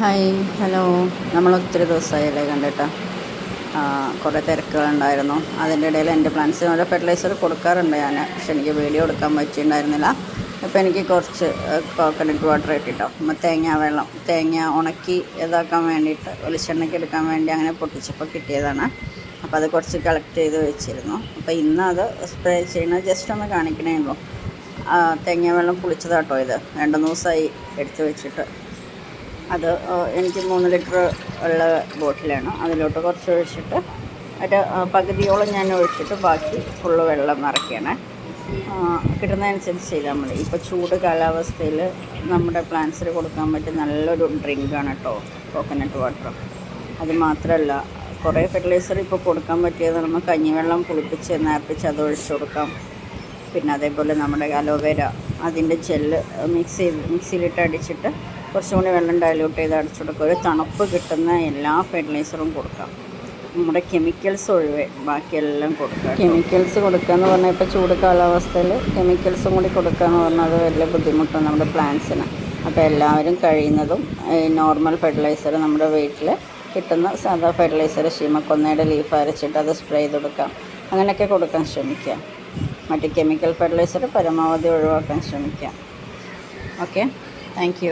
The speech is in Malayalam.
Hi hello. നമ്മൾ ഒത്തിരി ദിവസമായല്ലേ കണ്ടിട്ട്. കുറേ തിരക്കുകളുണ്ടായിരുന്നു. അതിന്റെ ഇടയിൽ എന്റെ പ്ലാന്റ്സിന് ഓരോ ഫെർട്ടിലൈസർ കൊടുക്കാറുണ്ട് ഞാൻ പക്ഷെ എനിക്ക് വീഡിയോ കൊടുക്കാൻ പറ്റിയിട്ടുണ്ടായിരുന്നില്ല. അപ്പോൾ എനിക്ക് കുറച്ച് കോക്കനട്ട് വാട്ടർ ഇട്ടിട്ടോ. നമ്മൾ തേങ്ങ വെള്ളം തേങ്ങ ഉണക്കി ഇതാക്കാൻ വേണ്ടിയിട്ട് വെളിച്ചെണ്ണയ്ക്ക് എടുക്കാൻ വേണ്ടി അങ്ങനെ പൊട്ടിച്ചപ്പോൾ കിട്ടിയതാണ്. അപ്പോൾ അത് കുറച്ച് കളക്ട് ചെയ്ത് വെച്ചിരുന്നു. അപ്പോൾ ഇന്ന് അത് സ്പ്രേ ചെയ്യണത് ജസ്റ്റ് ഒന്ന് കാണിക്കണേ ഉള്ളൂ. തേങ്ങ വെള്ളം പുളിച്ചതാട്ടോ ഇത്. രണ്ട് ദിവസമായി എടുത്ത് വെച്ചിട്ട്. അത് എനിക്ക് മൂന്ന് ലിറ്റർ ഉള്ള ബോട്ടിലാണ്. അതിലോട്ട് കുറച്ച് ഒഴിച്ചിട്ട് അതിന്റെ പകുതിയോളം ഞാൻ ഒഴിച്ചിട്ട് ബാക്കി ഫുള്ള് വെള്ളം നിറയ്ക്കണം കിട്ടുന്നതനുസരിച്ച് ചെയ്താൽ മതി. ഇപ്പോൾ ചൂട് കാലാവസ്ഥയിൽ നമ്മുടെ പ്ലാന്റ്സിന് കൊടുക്കാൻ പറ്റിയ നല്ലൊരു ഡ്രിങ്കാണ് കേട്ടോ കോക്കനട്ട് വാട്ടർ അത് മാത്രമല്ല കുറേ ഫെർട്ടിലൈസർ ഇപ്പോൾ കൊടുക്കാൻ പറ്റിയത് നമ്മൾ കഞ്ഞിവെള്ളം പുളിപ്പിച്ച് നേർപ്പിച്ച് അത് ഒഴിച്ചു കൊടുക്കാം. പിന്നെ അതേപോലെ നമ്മുടെ അലോവേര അതിന്റെ ജെല്ല് മിക്സ് ചെയ്ത് മിക്സിയിലിട്ട് അടിച്ചിട്ട് കുറച്ചും കൂടി വെള്ളം ഡയലൂട്ട് ചെയ്ത് അടിച്ചു കൊടുക്കുക ഒരു തണുപ്പ് കിട്ടുന്ന എല്ലാ ഫെർട്ടിലൈസറും കൊടുക്കാം. നമ്മുടെ കെമിക്കൽസ് ഒഴിവെ. ബാക്കിയെല്ലാം കൊടുക്കുക കെമിക്കൽസ് കൊടുക്കുക എന്ന് പറഞ്ഞാൽ ഇപ്പോൾ ചൂട് കാലാവസ്ഥയിൽ കെമിക്കൽസും കൂടി കൊടുക്കുക എന്ന് പറഞ്ഞാൽ അത് വലിയ ബുദ്ധിമുട്ടാണ് നമ്മുടെ പ്ലാന്റ്സിന് അപ്പോൾ എല്ലാവരും കഴിയുന്നതും നോർമൽ ഫെർട്ടിലൈസർ നമ്മുടെ വീട്ടിൽ കിട്ടുന്ന സാധാ ഫെർട്ടിലൈസർ ശീമക്കൊന്നയുടെ ലീഫ് അരച്ചിട്ട് അത് സ്പ്രേ ചെയ്ത് കൊടുക്കാം. അങ്ങനെയൊക്കെ കൊടുക്കാൻ ശ്രമിക്കുക. മറ്റ് കെമിക്കൽ ഫെർട്ടിലൈസർ പരമാവധി ഒഴിവാക്കാൻ ശ്രമിക്കുക. Okay thank